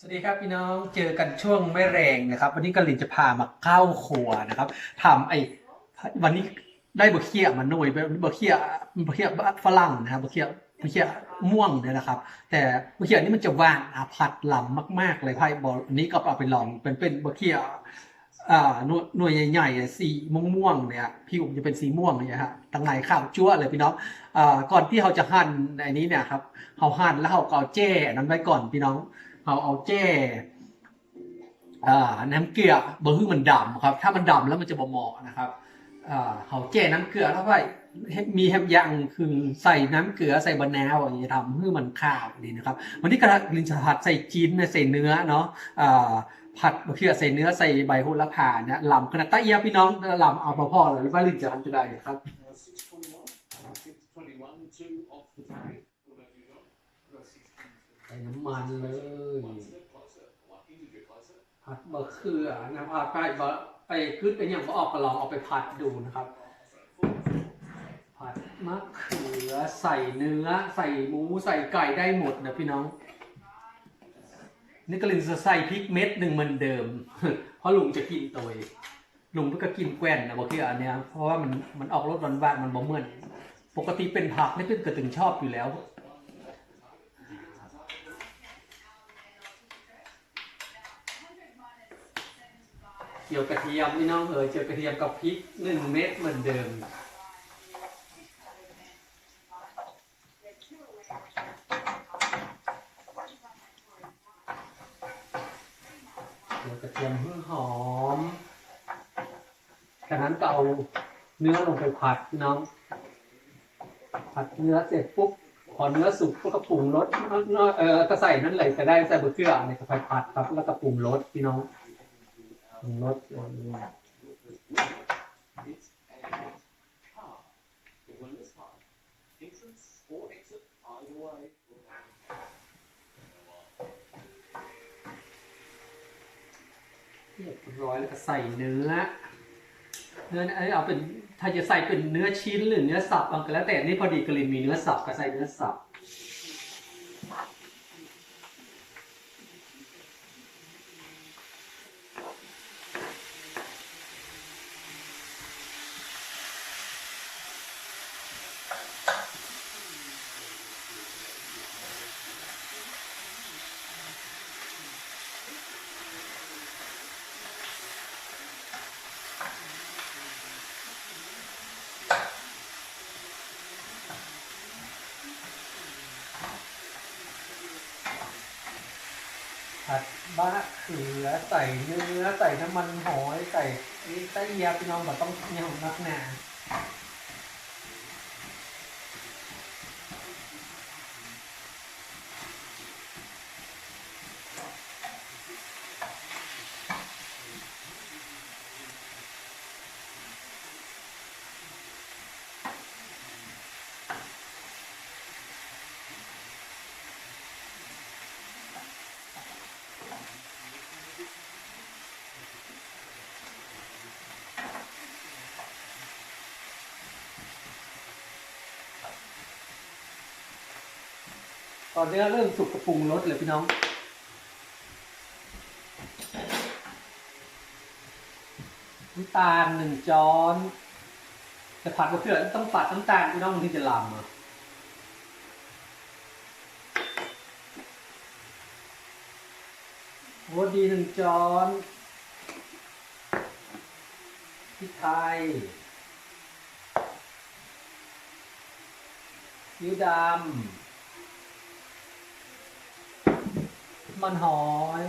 สวัสดีครับพี่น้องเจอกันช่วงไม่แรงนะครับ วันนี้กลินจะพามาเข้าครัวนะครับทำไอ้วันนี้ได้บะเคียมาหน่วยบะเคียบะเคียฝรั่งนะครับบะเคียบะเคียม่วงเนี่ยนะครับ แต่บะเคียนี้มันจะหวานอะผัดลำมาก ๆ เลยไพ่บอกอันนี้ก็เอาไปลองเป็นเป็นบะเคียอ่าหน่วยหน่วยใหญ่ๆสีม่วงๆเนี่ยผิวมันจะเป็นสีม่วงเนี่ยฮะตั้งไงข้าวจั่วเลยพี่น้องอ่าก่อนที่เขาจะหั่นอันนี้เนี่ยครับเขาหั่นแล้วเขาก็เอาแจ้นั้นไว้ก่อนพี่น้อง เอาเอาแจ้อ่าน้ำเกลือบ่ฮื้อมันดำครับ ถ้ามันดำแล้วมันจะบ่เหมาะนะครับอ่าเอาแจ้น้ำเกลือแล้วก็มีแฮมยังคือใส่น้ำเกลือใส่บะนาวอย่างนี้ทำให้มันข้าวดีนะครับ วันนี้กระลินจะผัดใส่จีนใส่เนื้อเนาะอ่าผัดบะเขือใส่เนื้อใส่ใบโหระพาเนี่ยลำขนาดตะเอียพี่น้องลำเอาพอพอเลยว่าลินจะทำจะได้ครับ ใส่น้ำมันเลยผัดบะเขือนะผัดไปบะไปขึ้นเป็นอย่างก็ออกก็ลองเอาไปผัดดูนะครับ ผัดมะเขือใส่เนื้อ ใส่หมูใส่ไก่ได้หมดนะพี่น้องนี่ก็เลยจะใส่พริกเม็ดหนึ่งเหมือนเดิม เพราะลุงจะกินตัวเองลุงก็กินแกว้นนะบะเขืออันเนี้ยเพราะว่ามันมันออกรสหวานๆมันบ่เหมือน ปกติเป็นผักนี่เป็นกระตึงชอบอยู่แล้ว เกี่ยวกระเทียมพี่น้องเอ๋ยเจียวกระเทียมกับพริกหนึ่งเม็ดเหมือนเดิมเกี่ยวกระเทียมให้หอมจากนั้นก็เอาเนื้อลงไปผัดน้อง ผัดเนื้อเสร็จปุ๊บพอเนื้อสุกก็ปรุงรสเออก็ใส่นั่นเลยก็ได้ใส่เบอร์เกอร์อะไรก็ไปผัดครับแล้วก็ปรุงรสพี่น้อง รถเรียบร้อยแล้วก็ใส่เนื้อ เนื้อเอ้ยเอาเป็นถ้าจะใส่เป็นเนื้อชิ้นหรือเนื้อสับบางก็แล้วแต่นี่พอดีกลินมีเนื้อสับก็ใส่เนื้อสับ ผัดบะเขือใส่เนื้อใส่น้ำมันหอยใส่ไส้เยียบพี่น้องแบบต้องเนี่ยของนักหนา ตอนนื้เริ่มสุกกระปรุงรสเลยพี่น้อง น้ำตาลหนึ่งช้อนแต่ผัดมะเขือต้องปัดน้ำตาลพี่น้องที่จะลำอะโรดีหนึ่งช้อนพริกไทยซีอิ๊วดำ มันหอย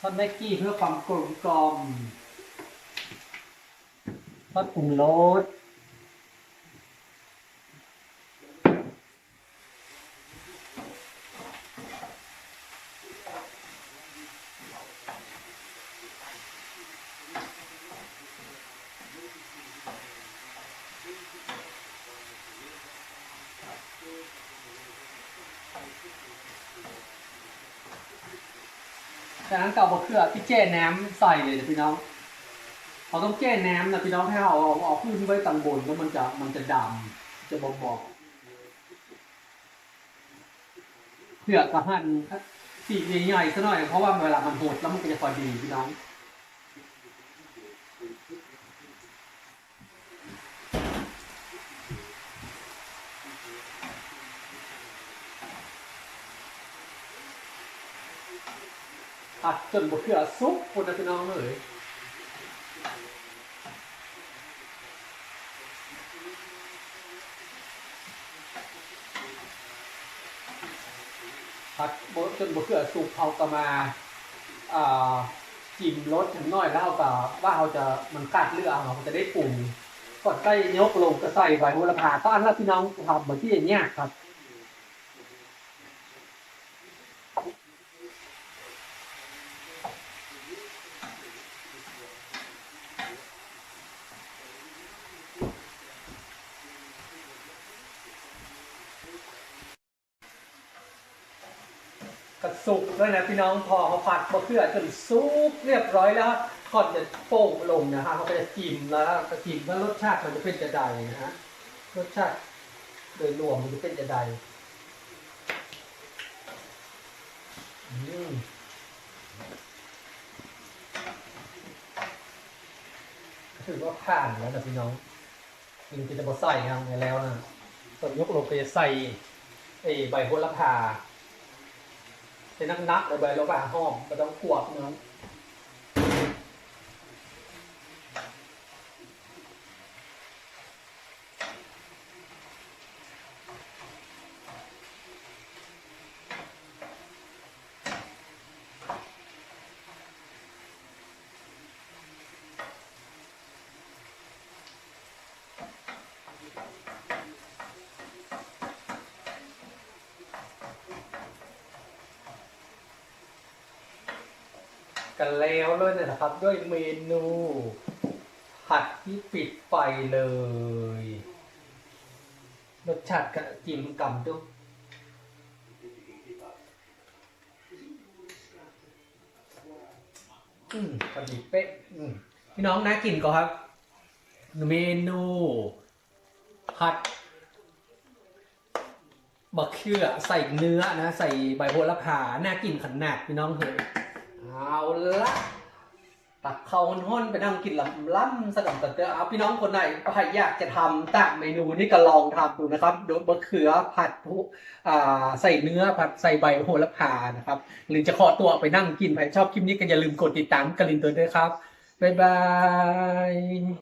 ซอสแม็กกี้เพื่อความกลมกล่อมซอสปรุงรส จากนั้นก็เอาบะเขือพี่เจ้น้ำใส่เลยนะพี่น้องเขาต้องเจ้น้ำนะพี่น้องให้เอาเอาเอาขึ้นไว้ตังบนแล้วมันจะมันจะดำจะบอกบอกเพื่อกระหันสีใหญ่ๆซะหน่อยเพราะว่าเวลามันโหดแล้วมันก็จะพอดีพี่น้อง ผัดจนบะเขือซุปคนนะพี่น้องเลยผัดจนบะเขือสุกเขาก็มาอ่าจิ้มรสถึงน้อยแล้วกับว่าเขาจะมันกัดเลือดเขาจะได้ปรุงกดใส่ยกลงก็ใส่ใบโหระพาก็อันละพี่น้องทำแบบที่อย่างเงี้ยครับ กระสุกด้วยนะพี่น้องพอเขาผัดมะเขือจนซุกเรียบร้อยแล้วก่อนจะโป่งลงนะฮะเขาก็จะจิ้มแล้วก็จิ้มว่ารสชาติมันจะเป็นจะใดนะฮะรสชาติโดยรวมมันจะเป็นจะใดอืมถือว่าผ่านแล้วนะพี่น้องจริงๆจะมาใส่ยังไงแล้วนะตอนยกลงไปใส่ไอ้ใบโหระพา เป็นนักนักเลยใบโหระพาห้องก็ต้องขวบเนา กันแล้วเลยนะครับ ด้วยเมนูผัดที่ปิดไฟเลย รสชาติกระจิ้มกำดุอืมพอดีเป๊ะอืมพี่น้องน่ากินก็ครับ เมนูผัดบักเขือใส่เนื้อนะ ใส่ใบโหระพาน่ากินขนาดพี่น้องเฮ้ย เขาห้อนไปนั่งกินลำล่ำสะดำตะเตอเอาพี่น้องคนไหนใครอยากจะทำตามเมนูนี้ก็ลองทำดูนะครับโดยมะเขือผัดผู้อ่าใส่เนื้อผัดใส่ใบโหระพานะครับ หรือจะขอตัวไปนั่งกินใครชอบคลิปนี้ก็อย่าลืมกดติดตามกลินตัวด้วยครับ บ๊ายบาย